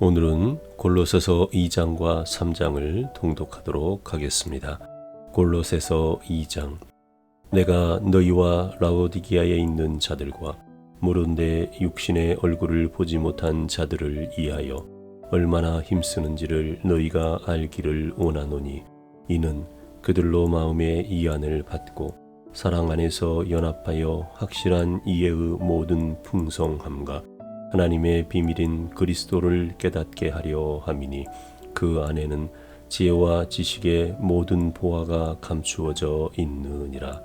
오늘은 골로새서 2장과 3장을 통독하도록 하겠습니다. 골로새서 2장 내가 너희와 라오디기아에 있는 자들과 모른데 육신의 얼굴을 보지 못한 자들을 위하여 얼마나 힘쓰는지를 너희가 알기를 원하노니 이는 그들로 마음의 이안을 받고 사랑 안에서 연합하여 확실한 이해의 모든 풍성함과 하나님의 비밀인 그리스도를 깨닫게 하려 함이니 그 안에는 지혜와 지식의 모든 보화가 감추어져 있느니라.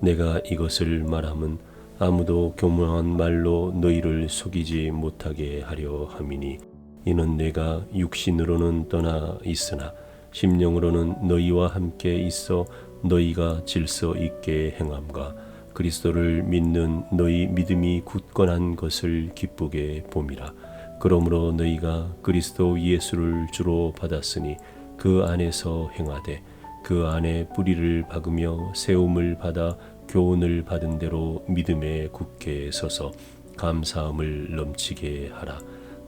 내가 이것을 말함은 아무도 교묘한 말로 너희를 속이지 못하게 하려 함이니 이는 내가 육신으로는 떠나 있으나 심령으로는 너희와 함께 있어 너희가 질서 있게 행함과 그리스도를 믿는 너희 믿음이 굳건한 것을 기쁘게 봄이라. 그러므로 너희가 그리스도 예수를 주로 받았으니 그 안에서 행하되 그 안에 뿌리를 박으며 세움을 받아 교훈을 받은 대로 믿음에 굳게 서서 감사함을 넘치게 하라.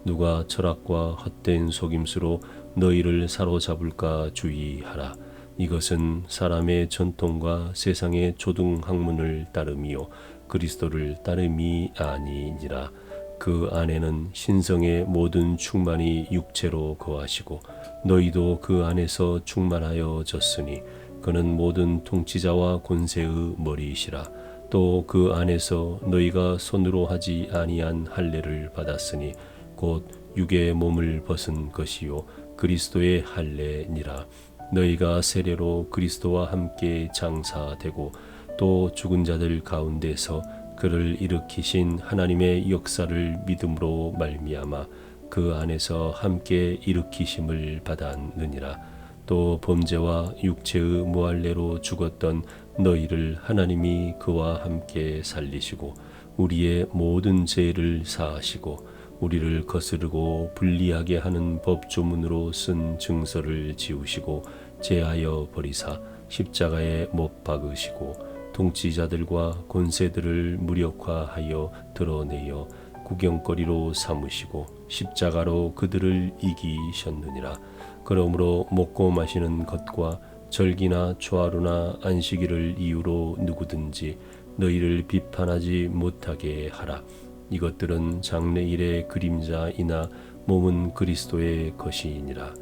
누가 철학과 헛된 속임수로 너희를 사로잡을까 주의하라. 이것은 사람의 전통과 세상의 조등 학문을 따름이요 그리스도를 따름이 아니니라. 그 안에는 신성의 모든 충만이 육체로 거하시고 너희도 그 안에서 충만하여졌으니 그는 모든 통치자와 권세의 머리이시라. 또 그 안에서 너희가 손으로 하지 아니한 할례를 받았으니 곧 육의 몸을 벗은 것이요 그리스도의 할례니라 너희가 세례로 그리스도와 함께 장사되고 또 죽은 자들 가운데서 그를 일으키신 하나님의 역사를 믿음으로 말미암아 그 안에서 함께 일으키심을 받았느니라. 또 범죄와 육체의 무할례로 죽었던 너희를 하나님이 그와 함께 살리시고 우리의 모든 죄를 사하시고 우리를 거스르고 불리하게 하는 법 조문으로 쓴 증서를 지우시고 제하여 버리사 십자가에 못 박으시고 통치자들과 권세들을 무력화하여 드러내어 구경거리로 삼으시고 십자가로 그들을 이기셨느니라. 그러므로 먹고 마시는 것과 절기나 초하루나 안식일을 이유로 누구든지 너희를 비판하지 못하게 하라. 이것들은 장래 일의 그림자이나 몸은 그리스도의 것이니라.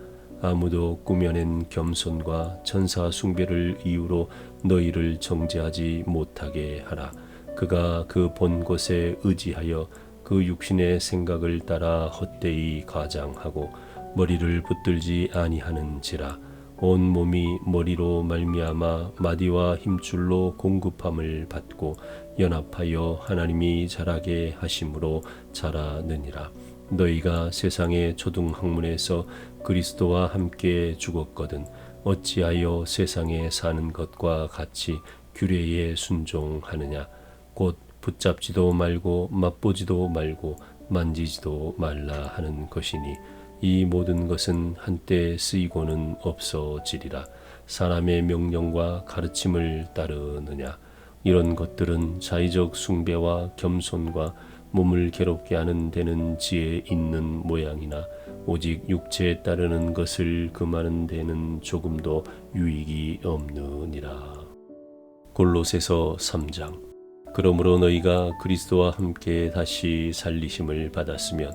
아무도 꾸며낸 겸손과 천사 숭배를 이유로 너희를 정죄하지 못하게 하라. 그가 그 본 곳에 의지하여 그 육신의 생각을 따라 헛되이 가장하고 머리를 붙들지 아니하는지라. 온 몸이 머리로 말미암아 마디와 힘줄로 공급함을 받고 연합하여 하나님이 자라게 하심으로 자라느니라. 너희가 세상의 초등 학문에서 그리스도와 함께 죽었거든 어찌하여 세상에 사는 것과 같이 규례에 순종하느냐 곧 붙잡지도 말고 맛보지도 말고 만지지도 말라 하는 것이니 이 모든 것은 한때 쓰이고는 없어지리라. 사람의 명령과 가르침을 따르느냐? 이런 것들은 자의적 숭배와 겸손과 몸을 괴롭게 하는 데는 지혜 있는 모양이나 오직 육체에 따르는 것을 금하는 데는 조금도 유익이 없느니라. 골로새서 3장. 그러므로 너희가 그리스도와 함께 다시 살리심을 받았으면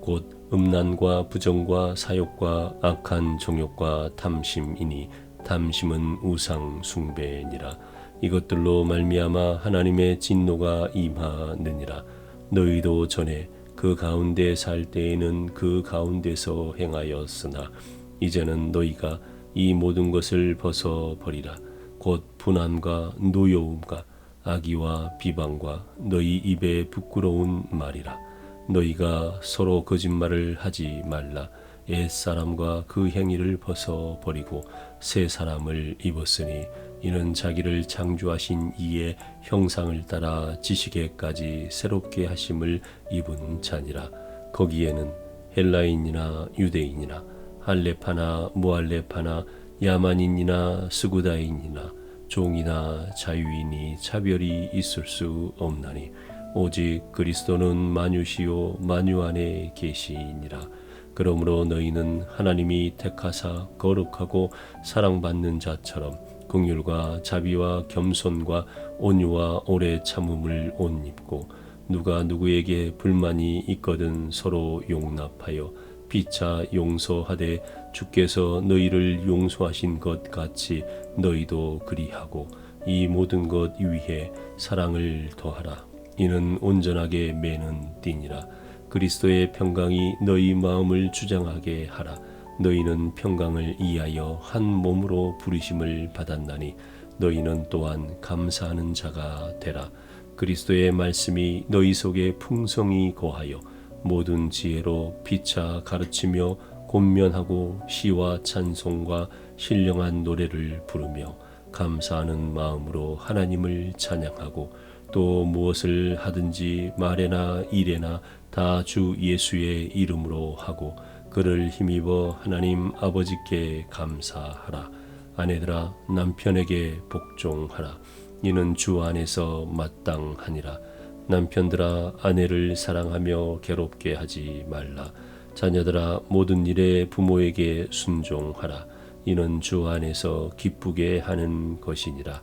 곧 음란과 부정과 사욕과 악한 정욕과 탐심이니 탐심은 우상 숭배니라. 이것들로 말미암아 하나님의 진노가 임하느니라. 너희도 전에 그 가운데 살 때에는 그 가운데서 행하였으나 이제는 너희가 이 모든 것을 벗어 버리라. 곧 분함과 노여움과 악의와 비방과 너희 입에 부끄러운 말이라 너희가 서로 거짓말을 하지 말라. 옛 사람과 그 행위를 벗어 버리고 새 사람을 입었으니 이는 자기를 창조하신 이의 형상을 따라 지식에까지 새롭게 하심을 입은 자니라. 거기에는 헬라인이나 유대인이나 할레파나 무할레파나 야만인이나 스구다인이나 종이나 자유인이 차별이 있을 수 없나니 오직 그리스도는 만유시요 만유 안에 계시니라. 그러므로 너희는 하나님이 택하사 거룩하고 사랑받는 자처럼 긍휼과 자비와 겸손과 온유와 오래 참음을 옷 입고 누가 누구에게 불만이 있거든 서로 용납하여 피차 용서하되 주께서 너희를 용서하신 것 같이 너희도 그리하고 이 모든 것 위에 사랑을 더하라 이는 온전하게 매는 띠니라. 그리스도의 평강이 너희 마음을 주장하게 하라. 너희는 평강을 이하여 한 몸으로 부르심을 받았나니 너희는 또한 감사하는 자가 되라. 그리스도의 말씀이 너희 속에 풍성히 거하여 모든 지혜로 피차 가르치며 곤면하고 시와 찬송과 신령한 노래를 부르며 감사하는 마음으로 하나님을 찬양하고 또 무엇을 하든지 말에나 일에나 다 주 예수의 이름으로 하고 그를 힘입어 하나님 아버지께 감사하라. 아내들아 남편에게 복종하라. 이는 주 안에서 마땅하니라. 남편들아 아내를 사랑하며 괴롭게 하지 말라. 자녀들아 모든 일에 부모에게 순종하라. 이는 주 안에서 기쁘게 하는 것이니라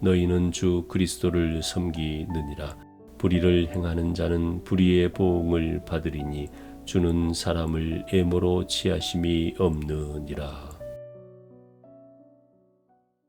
너희는 주 그리스도를 섬기느니라. 불의를 행하는 자는 불의의 보응을 받으리니 주는 사람을 애모로 취하심이 없느니라.